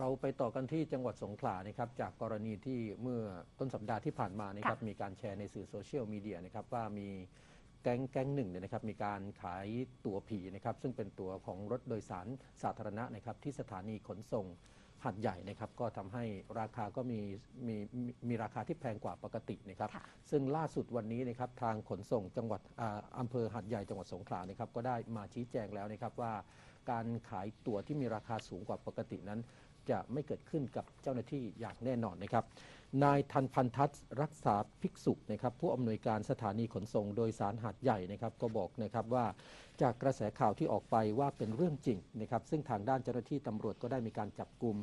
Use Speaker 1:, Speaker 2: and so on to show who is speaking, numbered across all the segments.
Speaker 1: เราไปต่อกันที่จังหวัดสงขลานะครับจากกรณีที่เมื่อต้นสัปดาห์ที่ผ่านมานะครับ
Speaker 2: ค่ะ
Speaker 1: มีการแชร์ในสื่อโซเชียลมีเดียนะครับว่ามีแก๊งแก๊งหนึ่งเนี่ยนะครับมีการขายตั๋วผีนะครับซึ่งเป็นตั๋วของรถโดยสารสาธารณะนะครับที่สถานีขนส่งหัดใหญ่นะครับก็ทำให้ราคาก็มีมีมีมีราคาที่แพงกว่าปกตินะครับ
Speaker 2: ค่ะ
Speaker 1: ซึ่งล่าสุดวันนี้นะครับทางขนส่งจังหวัดอ่าอำเภอหัดใหญ่จังหวัดสงขลานะครับก็ได้มาชี้แจงแล้วนะครับว่า การขายตั๋วที่มีราคาสูงกว่าปกตินั้น จะไม่เกิดขึ้นกับเจ้าหน้าที่อย่างแน่นอนนะครับ นายทันพันทัศน์รักษาภิกษุนะครับผู้อำนวยการสถานีขนส่งโดยสารหาดใหญ่นะครับก็บอกนะครับว่าจากกระแสข่าวที่ออกไปว่าเป็นเรื่องจริงนะครับซึ่งทางด้านเจ้าหน้าที่ตำรวจก็ได้มีการจับกลุ่ม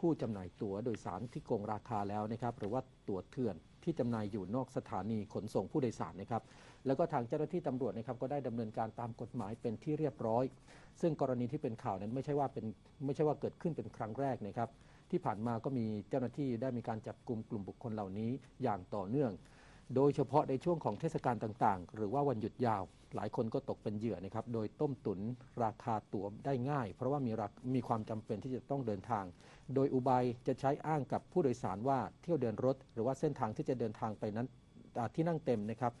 Speaker 1: ผู้จำหน่ายตั๋วโดยสารที่โกงราคาแล้วนะครับหรือว่าตั๋วเถื่อนที่จำหน่ายอยู่นอกสถานีขนส่งผู้โดยสารนะครับแล้วก็ทางเจ้าหน้าที่ตำรวจนะครับก็ได้ดำเนินการตามกฎหมายเป็นที่เรียบร้อย ซึ่งกรณีที่เป็นข่าวนั้นไม่ใช่ว่าเป็นไม่ใช่ว่าเกิดขึ้นเป็นครั้งแรกนะครับที่ผ่านมาก็มีเจ้าหน้าที่ได้มีการจับกลุ่มกลุ่มบุคคลเหล่านี้อย่างต่อเนื่อง โดยเฉพาะในช่วงของเทศกาลต่างๆ หรือว่าวันหยุดยาว หลายคนก็ตกเป็นเหยื่อนะครับ โดยต้มตุนราคาตั๋วได้ง่าย เพราะว่ามีมีความจำเป็นที่จะต้องเดินทาง โดยอุบายจะใช้อ้างกับผู้โดยสารว่าเที่ยวเดินรถ หรือว่าเส้นทางที่จะเดินทางไปนั้นที่นั่งเต็มนะครับ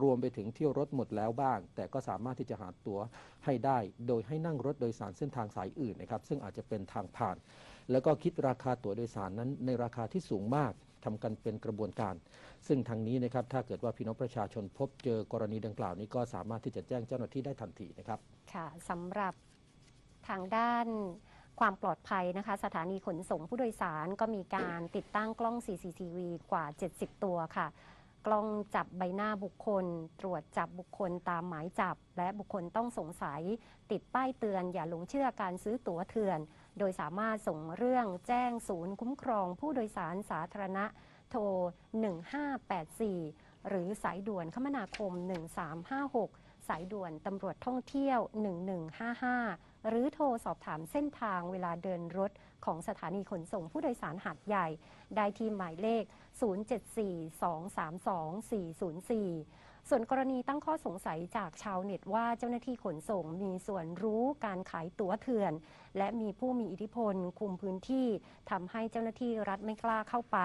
Speaker 1: รวมไปถึงเที่ยวรถหมดแล้วบ้าง แต่ก็สามารถที่จะหาตั๋วให้ได้ โดยให้นั่งรถโดยสารเส้นทางสายอื่นนะครับ ซึ่งอาจจะเป็นทางผ่าน แล้วก็คิดราคาตั๋วโดยสารนั้นในราคาที่สูงมาก ทำกันเป็นกระบวนการ ซึ่งทางนี้นะครับถ้าเกิดว่าพี่น้องประชาชนพบเจอกรณีดังกล่าวนี้ก็สามารถที่จะแจ้งเจ้าหน้าที่ได้ทันทีนะครับ
Speaker 2: ค่ะสำหรับทางด้านความปลอดภัยนะคะ สถานีขนส่งผู้โดยสารก็มีการติดตั้งกล้อง CCTV กว่า 70 ตัวค่ะ กล้องจับใบหน้าบุคคล ตรวจจับบุคคลตามหมายจับ และบุคคลต้องสงสัย ติดป้ายเตือนอย่าหลงเชื่อการซื้อตั๋วเถื่อน โดยสามารถส่งเรื่องแจ้งศูนย์คุ้มครองผู้โดยสารสาธารณะ โทร 1584 หรือสายด่วนคมนาคม 1356 สายด่วนตำรวจท่องเที่ยว 1155 หรือโทรสอบถามเส้นทางเวลาเดินรถของสถานีขนส่งผู้โดยสารหาดใหญ่ ได้ที่หมายเลข 074232404 ส่วนกรณีตั้งข้อสงสัยจากชาวเน็ตว่าเจ้าหน้าที่ขนส่งมีส่วนรู้การขายตั๋วเถื่อน และมีผู้มีอิทธิพลคุมพื้นที่ทำให้เจ้าหน้าที่รัฐไม่กล้าเข้าไป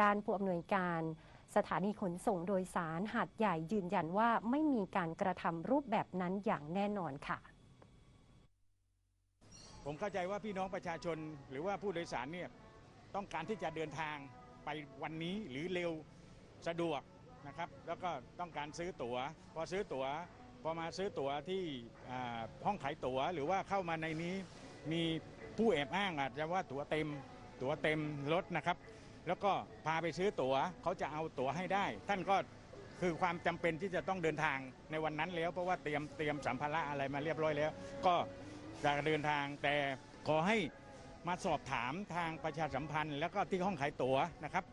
Speaker 2: ด้านผู้อำนวยการสถานีขนส่งโดยสารหาดใหญ่ยืนยันว่าไม่มีการกระทำรูปแบบนั้นอย่างแน่นอนค่ะ
Speaker 3: ผมเข้าใจว่าพี่น้องประชาชนหรือว่าผู้โดยสารเนี่ยต้องการที่จะเดินทาง ไปวันนี้หรือเร็วสะดวกนะครับ แล้วก็ต้องการซื้อตัว๋ว พอซื้อตัว๋ว พอมาซื้อตั๋วที่ห้องขายตั๋ว หรือว่าเข้ามาในนี้มีผู้แอบอ้างอาจจะว่าตั๋วเต็ม ตั๋วเต็มรถนะครับ แล้วก็พาไปซื้อตั๋วเขาจะเอาตั๋วให้ได้ ท่านก็คือความจำเป็นที่จะต้องเดินทางในวันนั้นแล้ว เพราะว่าเตรียมเตรียมสัมภาระอะไรมาเรียบร้อยแล้ว ก็จะเดินทางแต่ขอให้ มาสอบถามทางประชาสัมพันธ์ แล้วก็ที่ห้องขายตั๋วนะครับ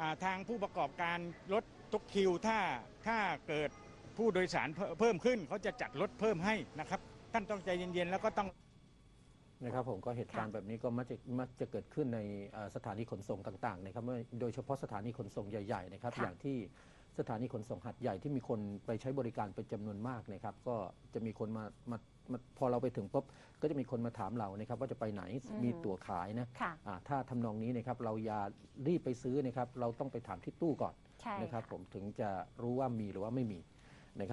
Speaker 3: อ่าทางผู้ประกอบการรถทุกคิวถ้าถ้าเกิดผู้โดยสารเพิ่มเพิ่มขึ้นเขาจะจัดรถเพิ่มให้นะครับ ท่านต้องใจเย็นๆแล้วก็ต้อง
Speaker 1: นะครับผมก็เหตุการณ์แบบนี้ก็มักจะมักจะเกิดขึ้นในเอ่อสถานีขนส่งต่างๆนะครับเมื่อโดยเฉพาะสถานีขนส่งใหญ่ๆนะครับ
Speaker 2: ค่ะ
Speaker 1: อย่างที่ สถานีขนส่งหัดใหญ่ที่มีคนไปใช้บริการเป็นจำนวนมากนะครับ ก็จะมีคนมามามาพอเราไปถึงปุ๊บก็จะมีคนมาถามเรานะครับ ว่าจะไปไหน
Speaker 2: อืม
Speaker 1: มีตั๋วขายนะ
Speaker 2: ค่ะ
Speaker 1: อ่าถ้าทำนองนี้นะครับเราอย่ารีบไปซื้อนะครับ เราต้องไปถามที่ตู้ก่อน
Speaker 2: ใช่
Speaker 1: นะครับ
Speaker 2: ค่ะ
Speaker 1: ผมถึงจะรู้ว่ามีหรือว่าไม่มี